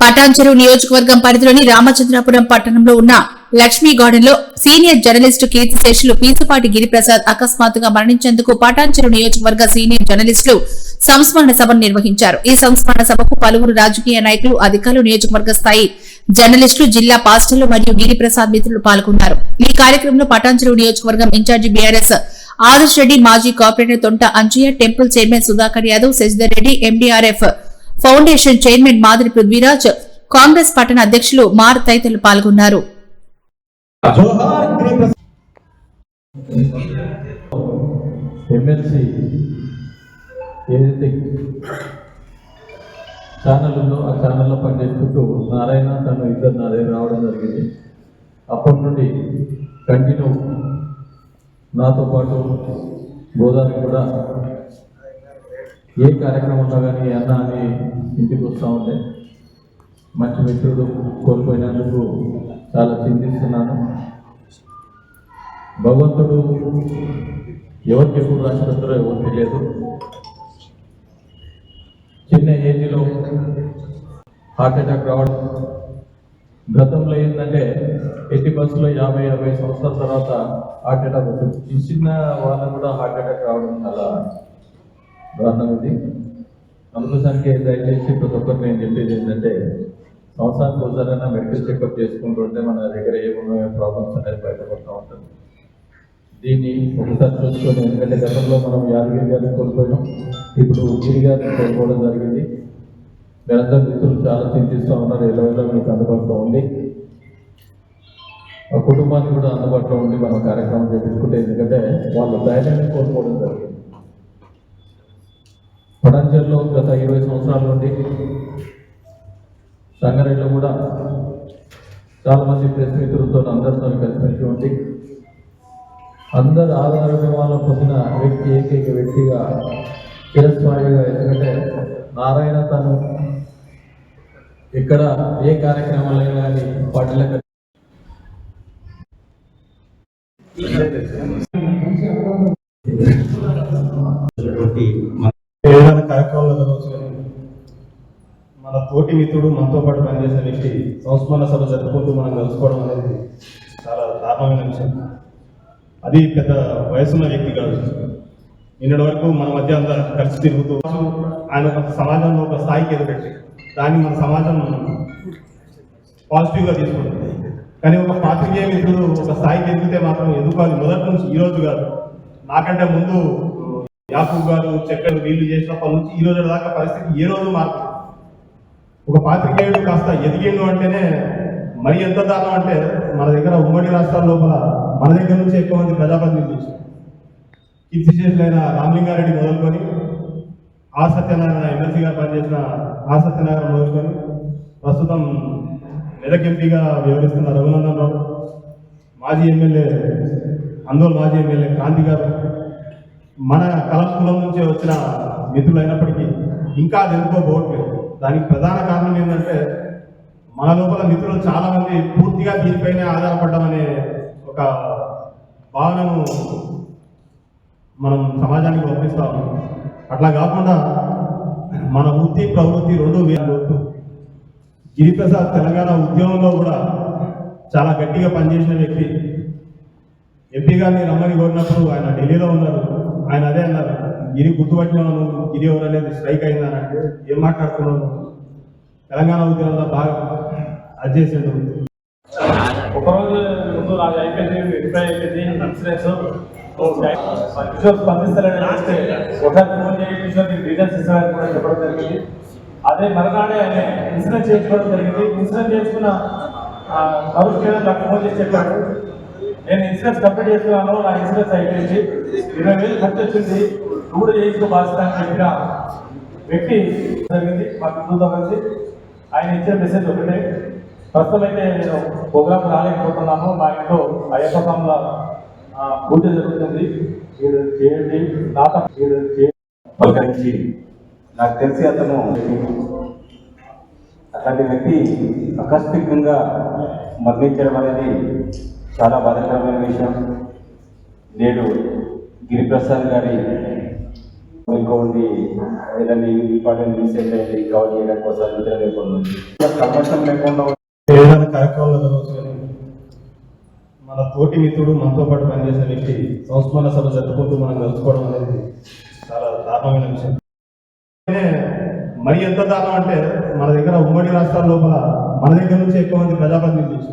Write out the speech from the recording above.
పటాన్చెరు నియోజకవర్గం పరిధిలోని రామచంద్రాపురం పట్టణంలో ఉన్న లక్ష్మీ గార్డెన్లో సీనియర్ జర్నలిస్టు కీర్తిశేషులు పీసుపాటి గిరిప్రసాద్ అకస్మాత్తుగా మరణించేందుకు పటాన్చెరు నియోజకవర్గ సీనియర్ జర్నలిస్టులు సంస్మరణ సభను నిర్వహించారు. ఈ సంస్మరణ సభకు పలువురు రాజకీయ నాయకులు అధికారులు నియోజకవర్గ స్థాయి జర్నలిస్టులు జిల్లా పాస్టర్లు మరియు గిరిప్రసాద్ మిత్రులు పాల్గొన్నారు. ఈ కార్యక్రమంలో పటాన్చెరు నియోజకవర్గం ఇన్ఛార్జి బీఆర్ఎస్ ఆదర్శ్ రెడ్డి మాజీ corporator Tonta Anjaiah temple chairman Sudhakar Yadav Shashidhar Reddy MDRF foundation chairman మాదిరి పృథ్వీరాజ్ కాంగ్రెస్ పట్టణ అధ్యక్షులు మార్ తదితరులు పాల్గొన్నారు. ఎమ్మెల్సీ ఏదైతే ఛానల్ ఉందో ఆ ఛానల్లో పనిచేసుకుంటూ నారాయణ తను ఇద్దరు నా దగ్గర రావడం జరిగింది. అప్పటి నుండి కంటిన్యూ నాతో పాటు గోదావరి కూడా ఏ కార్యక్రమం ఉన్నా కానీ అన్న అని ఇంటికి వస్తూ ఉండే మంచి మిత్రుడు కోల్పోయినందుకు చాలా చింతిస్తున్నాను. భగవంతుడు ఎవరికి ఎప్పుడు రాసిపెడతారో ఎవరికి తెలియదు. చిన్న ఏజ్లో హార్ట్ అటాక్ రావడం గతంలో ఏంటంటే ఎట్టి బస్సులో యాభై యాభై సంవత్సరాల తర్వాత హార్ట్ అటాక్ వచ్చింది. చిన్న వాళ్ళకు కూడా హార్ట్ అటాక్ రావడం చాలా దారుణం ఇది. అందుకోసానికి దయచేసి ప్రతి ఒక్కరు నేను చెప్పేది ఏంటంటే సంవత్సరానికి ఒకసారైనా మెడికల్ చెకప్ చేసుకుంటుంటే మన దగ్గర ఏమున్నాయో ప్రాబ్లమ్స్ అనేది బయటపడుతూ ఉంటుంది దీన్ని ఒకసారి చూసుకొని ఎందుకంటే గతంలో మనం యాదగిరి గారిని కోల్పోయాం. ఇప్పుడు గిరి గారిని కోల్పోవడం జరిగింది. మీరందరూ మిత్రులు చాలా చింతిస్తూ ఉన్నారు ఎలా ఎలా మీకు అందుబాటులో ఉంది ఆ కుటుంబానికి కూడా అందుబాటులో ఉండి మనం కార్యక్రమం చేపించుకుంటే ఎందుకంటే వాళ్ళ ధైర్యాన్ని కోల్పోవడం జరిగింది. పడంచెల్లో గత ఇరవై సంవత్సరాల నుండి సంగారెడ్డిలో కూడా చాలా మంది ప్రెస్ మిత్రులతో అందరితో కలిసిమెలిసి ఉండి అందరు ఆధారాభిమానం పొందిన వ్యక్తి ఏకైక వ్యక్తిగా చిరస్వామిగా ఎందుకంటే నారాయణ తను ఇక్కడ ఏ కార్యక్రమాలైనా కానీ పార్టీలకు ఏదైనా కార్యక్రమంలో కావచ్చు మన తోటి మిత్రుడు మనతో పాటు పనిచేసిన వ్యక్తి సంస్మరణ సభ జరుపుకుంటూ మనం కలుసుకోవడం అనేది చాలా లాభమైన విషయం. అది పెద్ద వయసున్న వ్యక్తి కాదు. నిన్నటి వరకు మన మధ్య అంతా కలిసి తిరుగుతూ ఆయన ఒక సమాజంలో ఒక స్థాయికి ఎదుపెట్టి దాన్ని మన సమాజం పాజిటివ్గా తీసుకుంటుంది. కానీ ఒక పాత్రికేయ మిత్రుడు ఒక స్థాయికి ఎదిగితే మాత్రం ఎదుగుకోవాలి మొదటి నుంచి ఈ రోజు కాదు. నాకంటే ముందు యాకూబ్ గారు చక్కెర వీళ్ళు చేసినప్పటి నుంచి ఈ రోజు దాకా పరిస్థితి ఏ రోజు మార్పు? ఒక పాత్రికేయుడు కాస్త ఎదిగిండు అంటేనే మరి ఎంత దారుణం అంటే మన దగ్గర ఉమ్మడి రాష్ట్రాల లోపల మన దగ్గర నుంచి ఎక్కువ మంది ప్రజాప్రతినిధులు చేశారు కీర్తిశేషులైన రామలింగారెడ్డి మొదలుకొని ఆ సత్యనారాయణ ఎమ్మెల్సీ గారు పనిచేసిన ఆ సత్యనారాయణ మొదలుకొని ప్రస్తుతం మెదక్ ఎంపీగా వ్యవహరిస్తున్న రఘునందన్ రావు మాజీ ఎమ్మెల్యే అందోల్ మాజీ ఎమ్మెల్యే క్రాంతి గారు మన కలం కులం నుంచి వచ్చిన మిత్రులు అయినప్పటికీ ఇంకా అది ఎందుకోబోట్లేదు దానికి ప్రధాన కారణం ఏంటంటే మన లోపల మిత్రులు చాలామంది పూర్తిగా దీనిపైనే ఆధారపడడం అనే ఒక భావనను మనం సమాజానికి పంపిస్తా అట్లా కాకుండా మన వృత్తి ప్రవృత్తి రెండు వేరు గిరిప్రసాద్ తెలంగాణ ఉద్యమంలో కూడా చాలా గట్టిగా పనిచేసిన వ్యక్తి. ఎంపీగా నేను రమ్మని కోరినప్పుడు ఆయన ఢిల్లీలో ఉన్నారు. ఆయన అదే అన్నారు. ఇది గుర్తుపట్టినాను ఇది ఎవరు అనేది స్ట్రైక్ అయిందని అంటే ఏం మాట్లాడుతున్నాను తెలంగాణ ఉద్యమంలో బాగా అది చేసిండు ఒకరోజు ముందు నాకు అయిపోయింది వెరిఫై అయిపోయింది ఇన్సూరెన్స్ కిషోర్ స్పందిస్తారని అంటే ఒకసారి ఫోన్ చేసి కిషోర్ డీటెయిల్స్ ఇస్తారని కూడా చెప్పడం జరిగింది. అదే మరునాడే ఆయన ఇన్సూరెన్స్ చేసుకోవడం జరిగింది. ఇన్సూరెన్స్ చేసుకున్న కౌన్సిలర్ నాకు ఫోన్ చేసి చెప్పాడు. నేను ఇన్సూరెన్స్ కంప్లీట్ చేస్తున్నాను నా ఇన్సూరెన్స్ అయిపోయింది. ఇరవై వేలు ఖర్చు వచ్చింది. నువ్వు కూడా చేయించుకో బాధ్యత చెప్పిన వ్యక్తి జరిగింది మాకు పిల్లలతో కలిసి ఆయన ఇచ్చిన మెసేజ్ ఒకటే. ప్రస్తుతం అయితే నేను ప్రోగ్రామ్ రాలేకపోతున్నాను. మా ఇంట్లో అయ్యప్ప స్వాముల పూజ జరుగుతుంది. మీరు చేయండి. తాత మీరు చేయండి. పలకరించి నాకు తెలిసి అతను అట్లాంటి వ్యక్తి ఆకస్మికంగా మరణించడం అనేది చాలా బాధాకరమైన విషయం. నేడు గిరిప్రసాద్ గారి ఇంకోటి ఏదైనా ఇంపార్టెంట్ రీసెంట్ అయ్యింది కవర్ చేయడానికి కోసం నిద్ర లేకుండా కల్మషం లేకుండా ఏదైనా జరగవచ్చు మన తోటి మిత్రుడు మనతో పాటు పనిచేసే వ్యక్తి సంస్మరణ సభ జరుపుకుంటూ మనం కలుసుకోవడం అనేది చాలా దారుణమైన విషయం. మరి ఎంత దారుణం అంటే మన దగ్గర ఉమ్మడి రాష్ట్రాల లోపల మన దగ్గర నుంచి ఎక్కువ మంది ప్రజాప్రతినిధులు